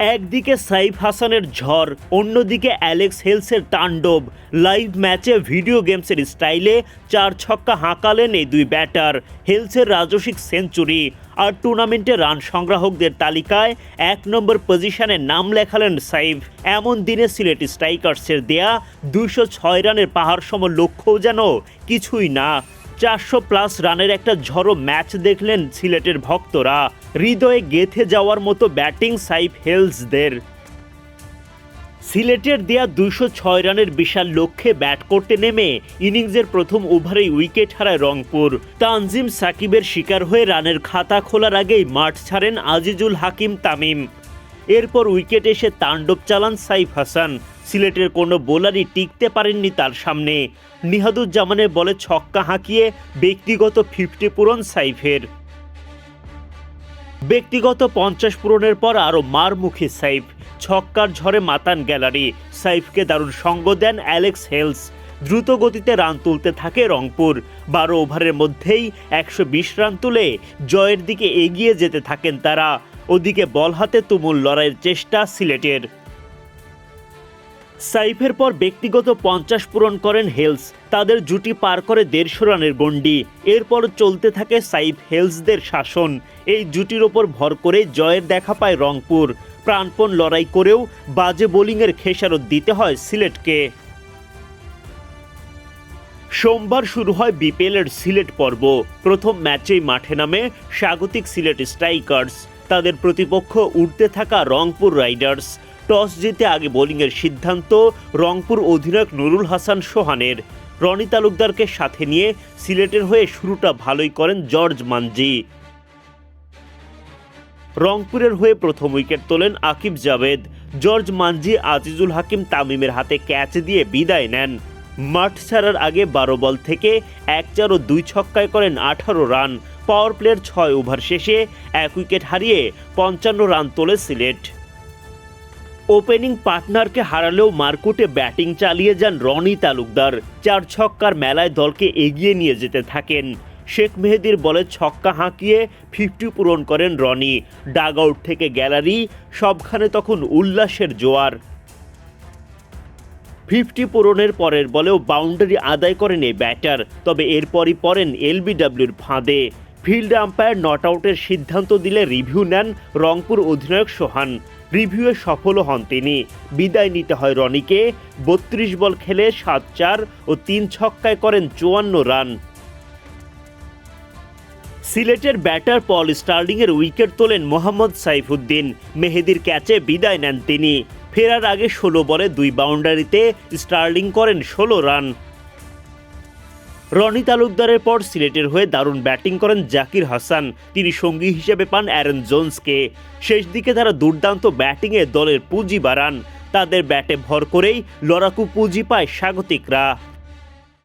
একদিকে সাইফ হাসানের ঝড়, অন্যদিকে অ্যালেক্স হেলসের তাণ্ডব। লাইভ ম্যাচে ভিডিও গেমসের স্টাইলে চার ছক্কা হাঁকালেন এই দুই ব্যাটার, হেলসের রাজস্বিক সেঞ্চুরি। আর টুর্নামেন্টে রান সংগ্রাহকদের তালিকায় এক নম্বর পজিশনে নাম লেখালেন সাইফ। এমন দিনে সিলেট স্ট্রাইকার্সের দেয়া দুইশো ছয় রানের পাহাড় সম লক্ষ্যও যেন কিছুই না। চারশো প্লাস রানের একটা ঝড়ো ম্যাচ দেখলেন সিলেটের ভক্তরা। হৃদয়ে গেথে যাওয়ার মতো ব্যাটিং সাইফ হেলসদের। সিলেটের দেয়া দুইশো ছয় রানের বিশাল লক্ষ্যে ব্যাট করতে নেমে ইনিংসের প্রথম ওভারেই উইকেট হারায় রংপুর। তানজিম সাকিবের শিকার হয়ে রানের খাতা খোলার আগেই মাঠ ছাড়েন আজিজুল হাকিম তামিম। এরপর উইকেট এসে তাণ্ডব চালান সাইফ হাসান। সিলেটের কোনো বোলারই টিকতে পারেননি তার সামনে। নিহাদুজ্জামানের বলে ছক্কা হাঁকিয়ে ব্যক্তিগত ফিফটি পূরণ সাইফের। ব্যক্তিগত পঞ্চাশ পূরণের পর আরও মারমুখী সাইফ। ছক্কার ঝড়ে মাতান গ্যালারি। সাইফকে দারুণ সঙ্গ দেন অ্যালেক্স হেলস। দ্রুত গতিতে রান তুলতে থাকে রংপুর। বারো ওভারের মধ্যেই একশো বিশ রান তুলে জয়ের দিকে এগিয়ে যেতে থাকেন তারা। ওদিকে বল হাতে তুমুল লড়াইয়ের চেষ্টা সিলেটের। সাইফের পর ব্যক্তিগত পঞ্চাশ পূরণ করেন হেলস। তাদের জুটি পার করে দেড়শো রানের গণ্ডি। এরপর চলতে থাকে সাইফ হেলসদের শাসন। এই জুটির ওপর ভর করে জয়ের দেখা পায় রংপুর। প্রাণপণ লড়াই করেও বাজে বোলিংয়ের খেসারত দিতে হয় সিলেটকে। সোমবার শুরু হয় বিপিএলের সিলেট পর্ব। প্রথম ম্যাচেই মাঠে নামে স্বাগতিক সিলেট স্ট্রাইকার্স। তাদের প্রতিপক্ষ উঠতে থাকা রংপুর রাইডার্স। টস জিতে আগে বোলিংয়ের সিদ্ধান্ত রংপুর অধিনায়ক নুরুল হাসান সোহানের। রনি তালুকদারকে সাথে নিয়ে সিলেটের হয়ে শুরুটা ভালোই করেন জর্জ মানজি রংপুরের হয়ে প্রথম উইকেট তোলেন আকিব জাভেদ। জর্জ মানজি আজিজুল হাকিম তামিমের হাতে ক্যাচ দিয়ে বিদায় নেন। মাঠ ছাড়ার আগে বারো বল থেকে এক চার ও দুই ছক্কায় করেন আঠারো রান। পাওয়ার প্লেয়ার ছয় ওভার শেষে এক উইকেট হারিয়ে পঞ্চান্ন রান তোলে সিলেট। ওপেনিং পার্টনারকে হারালেও মারকুটে ব্যাটিং চালিয়ে যান রনি তালুকদার। চার ছক্কার মেলায় দলকে এগিয়ে নিয়ে যেতে থাকেন। শেখ মেহেদির বলে ছক্কা হাঁকিয়ে ফিফটি পূরণ করেন রনি। ডাগ আউট থেকে গ্যালারি, সবখানে তখন উল্লাসের জোয়ার। ফিফটি পূরণের পরের বলেও বাউন্ডারি আদায় করেন এই ব্যাটার, তবে এরপরই পড়েন এলবিডব্লিউর ফাঁদে। ফিল্ড আম্পায়ার নট আউটের সিদ্ধান্ত দিলে রিভিউ নেন রংপুর অধিনায়ক সোহান। রিভিউয়ে সফলও হন তিনি। বিদায় নিতে হয় রনিকে। বত্রিশ বল খেলে সাত চার ও তিন ছক্কায় করেন চুয়ান্ন রান। সিলেটের ব্যাটার পল স্টার্লিংয়ের উইকেট তোলেন মোহাম্মদ সাইফুদ্দিন। মেহেদির ক্যাচে বিদায় নেন তিনি। ফেরার আগে ষোলো বলে দুই বাউন্ডারিতে স্টার্লিং করেন ষোলো রান। রনি তালুকদারের পর সিলেটের হয়ে দারুণ ব্যাটিং করেন জাকির হাসান। তিনি সঙ্গী হিসেবে পান অ্যারন জোন্সকে। শেষ দিকে তারা দুর্দান্ত ব্যাটিংয়ে দলের পুঁজি বাড়ান। তাদের ব্যাটে ভর করেই লড়াকু পুঁজি পায় স্বাগতিকরা।